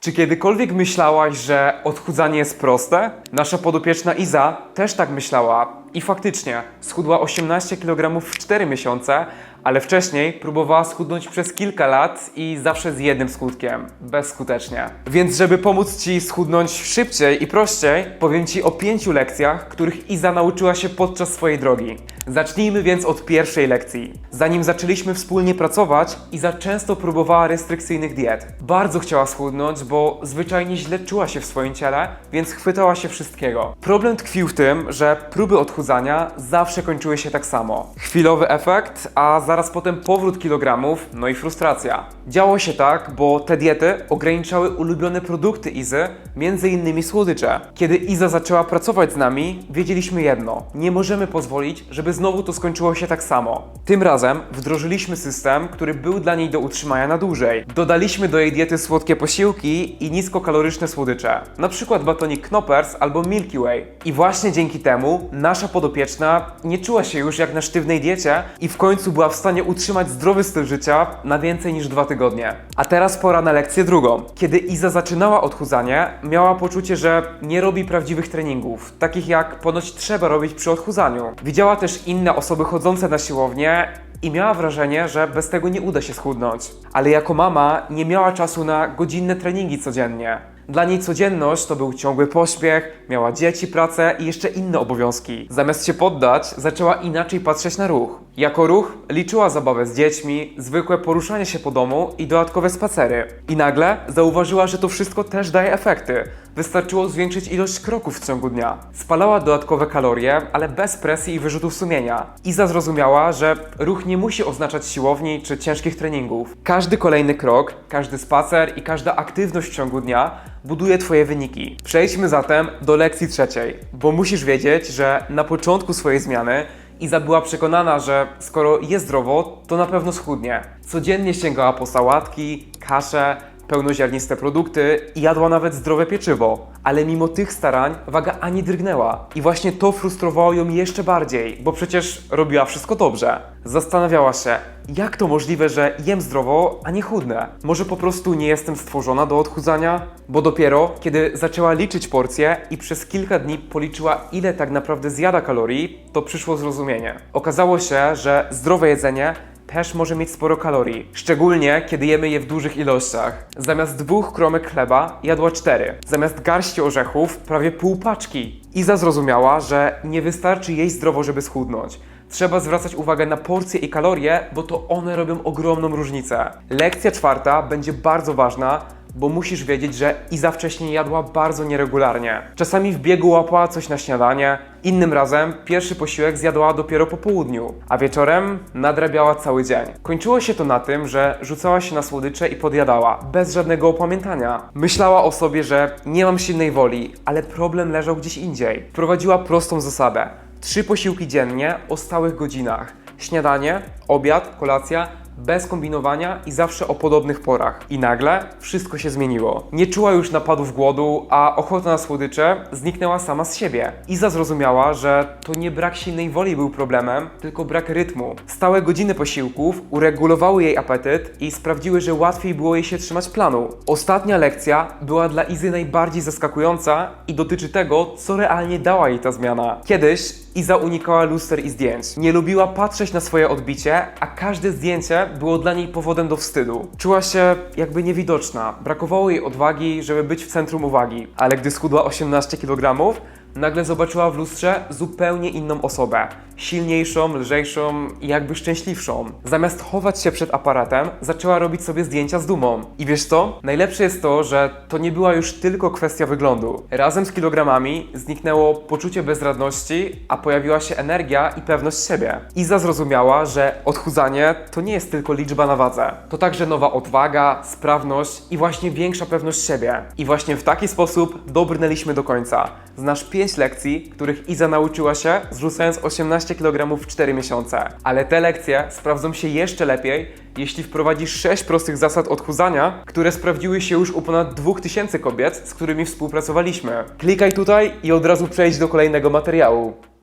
Czy kiedykolwiek myślałaś, że odchudzanie jest proste? Nasza podopieczna Iza też tak myślała i faktycznie schudła 18 kg w 4 miesiące, ale wcześniej próbowała schudnąć przez kilka lat i zawsze z jednym skutkiem bezskutecznie. Więc, żeby pomóc Ci schudnąć szybciej i prościej, powiem Ci o pięciu lekcjach, których Iza nauczyła się podczas swojej drogi. Zacznijmy więc od pierwszej lekcji. Zanim zaczęliśmy wspólnie pracować, Iza często próbowała restrykcyjnych diet. Bardzo chciała schudnąć, bo zwyczajnie źle czuła się w swoim ciele, więc chwytała się wszystkiego. Problem tkwił w tym, że próby odchudzania zawsze kończyły się tak samo. Chwilowy efekt, a zaraz potem powrót kilogramów, no i frustracja. Działo się tak, bo te diety ograniczały ulubione produkty Izy, między innymi słodycze. Kiedy Iza zaczęła pracować z nami, wiedzieliśmy jedno: nie możemy pozwolić, żeby znowu to skończyło się tak samo. Tym razem wdrożyliśmy system, który był dla niej do utrzymania na dłużej. Dodaliśmy do jej diety słodkie posiłki i niskokaloryczne słodycze, na przykład batonik Knoppers albo Milky Way. I właśnie dzięki temu nasza podopieczna nie czuła się już jak na sztywnej diecie i w końcu była w stanie utrzymać zdrowy styl życia na więcej niż dwa tygodnie. A teraz pora na lekcję drugą. Kiedy Iza zaczynała odchudzanie, miała poczucie, że nie robi prawdziwych treningów, takich jak ponoć trzeba robić przy odchudzaniu. Widziała też inne osoby chodzące na siłownię i miała wrażenie, że bez tego nie uda się schudnąć. Ale jako mama nie miała czasu na godzinne treningi codziennie. Dla niej codzienność to był ciągły pośpiech, miała dzieci, pracę i jeszcze inne obowiązki. Zamiast się poddać, zaczęła inaczej patrzeć na ruch. Jako ruch liczyła zabawę z dziećmi, zwykłe poruszanie się po domu i dodatkowe spacery. I nagle zauważyła, że to wszystko też daje efekty. Wystarczyło zwiększyć ilość kroków w ciągu dnia. Spalała dodatkowe kalorie, ale bez presji i wyrzutów sumienia. Iza zrozumiała, że ruch nie musi oznaczać siłowni czy ciężkich treningów. Każdy kolejny krok, każdy spacer i każda aktywność w ciągu dnia buduje Twoje wyniki. Przejdźmy zatem do lekcji trzeciej, bo musisz wiedzieć, że na początku swojej zmiany Iza była przekonana, że skoro je zdrowo, to na pewno schudnie. Codziennie sięgała po sałatki, kasze, pełnoziarniste produkty i jadła nawet zdrowe pieczywo. Ale mimo tych starań waga ani drgnęła. I właśnie to frustrowało ją jeszcze bardziej, bo przecież robiła wszystko dobrze. Zastanawiała się, jak to możliwe, że jem zdrowo, a nie chudnę? Może po prostu nie jestem stworzona do odchudzania? Bo dopiero, kiedy zaczęła liczyć porcje i przez kilka dni policzyła, ile tak naprawdę zjada kalorii, to przyszło zrozumienie. Okazało się, że zdrowe jedzenie też może mieć sporo kalorii, szczególnie kiedy jemy je w dużych ilościach. Zamiast dwóch kromek chleba jadła cztery, zamiast garści orzechów prawie pół paczki. Iza zrozumiała, że nie wystarczy jeść zdrowo, żeby schudnąć. Trzeba zwracać uwagę na porcje i kalorie, bo to one robią ogromną różnicę. Lekcja czwarta będzie bardzo ważna, bo musisz wiedzieć, że Iza wcześniej jadła bardzo nieregularnie. Czasami w biegu łapała coś na śniadanie, innym razem pierwszy posiłek zjadła dopiero po południu, a wieczorem nadrabiała cały dzień. Kończyło się to na tym, że rzucała się na słodycze i podjadała, bez żadnego opamiętania. Myślała o sobie, że nie mam silnej woli, ale problem leżał gdzieś indziej. Wprowadziła prostą zasadę. Trzy posiłki dziennie o stałych godzinach. Śniadanie, obiad, kolacja, bez kombinowania i zawsze o podobnych porach. I nagle wszystko się zmieniło. Nie czuła już napadów głodu, a ochota na słodycze zniknęła sama z siebie. Iza zrozumiała, że to nie brak silnej woli był problemem, tylko brak rytmu. Stałe godziny posiłków uregulowały jej apetyt i sprawdziły, że łatwiej było jej się trzymać planu. Ostatnia lekcja była dla Izy najbardziej zaskakująca i dotyczy tego, co realnie dała jej ta zmiana. Kiedyś Iza unikała luster i zdjęć. Nie lubiła patrzeć na swoje odbicie, a każde zdjęcie było dla niej powodem do wstydu. Czuła się jakby niewidoczna, brakowało jej odwagi, żeby być w centrum uwagi. Ale gdy schudła 18 kg, nagle zobaczyła w lustrze zupełnie inną osobę. Silniejszą, lżejszą i jakby szczęśliwszą. Zamiast chować się przed aparatem, zaczęła robić sobie zdjęcia z dumą. I wiesz co? Najlepsze jest to, że to nie była już tylko kwestia wyglądu. Razem z kilogramami zniknęło poczucie bezradności, a pojawiła się energia i pewność siebie. Iza zrozumiała, że odchudzanie to nie jest tylko liczba na wadze. To także nowa odwaga, sprawność i właśnie większa pewność siebie. I właśnie w taki sposób dobrnęliśmy do końca. Znasz 5 lekcji, których Iza nauczyła się, zrzucając 18 kg w 4 miesiące. Ale te lekcje sprawdzą się jeszcze lepiej, jeśli wprowadzisz 6 prostych zasad odchudzania, które sprawdziły się już u ponad 2000 kobiet, z którymi współpracowaliśmy. Klikaj tutaj i od razu przejdź do kolejnego materiału.